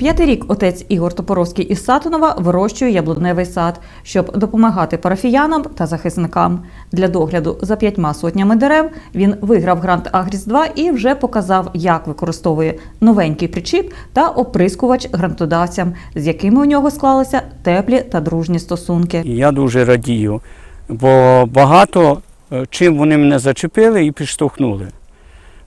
П'ятий рік отець Ігор Топоровський із Сатунова вирощує яблуневий сад, щоб допомагати парафіянам та захисникам. Для догляду за п'ятьма сотнями дерев він виграв грант Агріс 2 і вже показав, як використовує новенький причіп та оприскувач грантодавцям, з якими у нього склалися теплі та дружні стосунки. Я дуже радію, бо багато е, чим вони мене зачепили і підштовхнули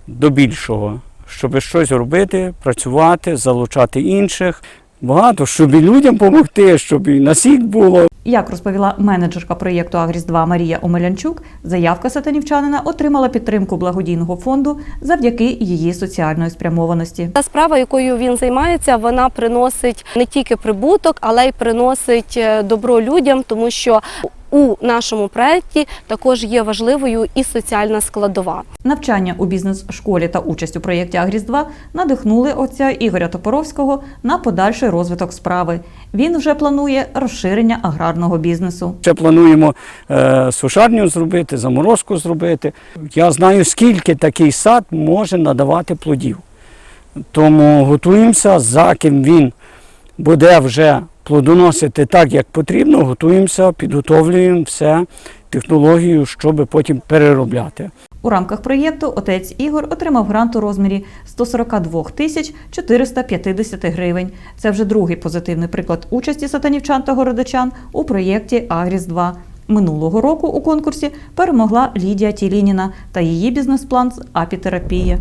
до більшого, щоб щось робити, працювати, залучати інших. Багато, щоб і людям допомогти, щоб і насік було. Як розповіла менеджерка проєкту Агріс 2 Марія Омелянчук, заявка сатанівчанина отримала підтримку благодійного фонду завдяки її соціальної спрямованості. Та справа, якою він займається, вона приносить не тільки прибуток, але й приносить е, добро людям, тому що у нашому проєкті також є важливою і соціальна складова. Навчання у бізнес-школі та участь у проєкті Агріс 2 надихнули отця Ігоря Топоровського на подальший розвиток справи. Він вже планує розширення аграрного бізнесу. Ще плануємо е, сушарню зробити, заморозку зробити. Я знаю, скільки такий сад може надавати плодів. Тому готуємося, за ким він буде вже плодоносити так, як потрібно, готуємося, підготовлюємо все, технологію, щоб потім переробляти. У рамках проєкту отець Ігор отримав грант у розмірі 142 тисяч 450 гривень. Це вже другий позитивний приклад участі сатанівчан та городочан у проєкті Агріс 2 Минулого року у конкурсі перемогла Лідія Тілініна та її бізнес-план з апітерапії.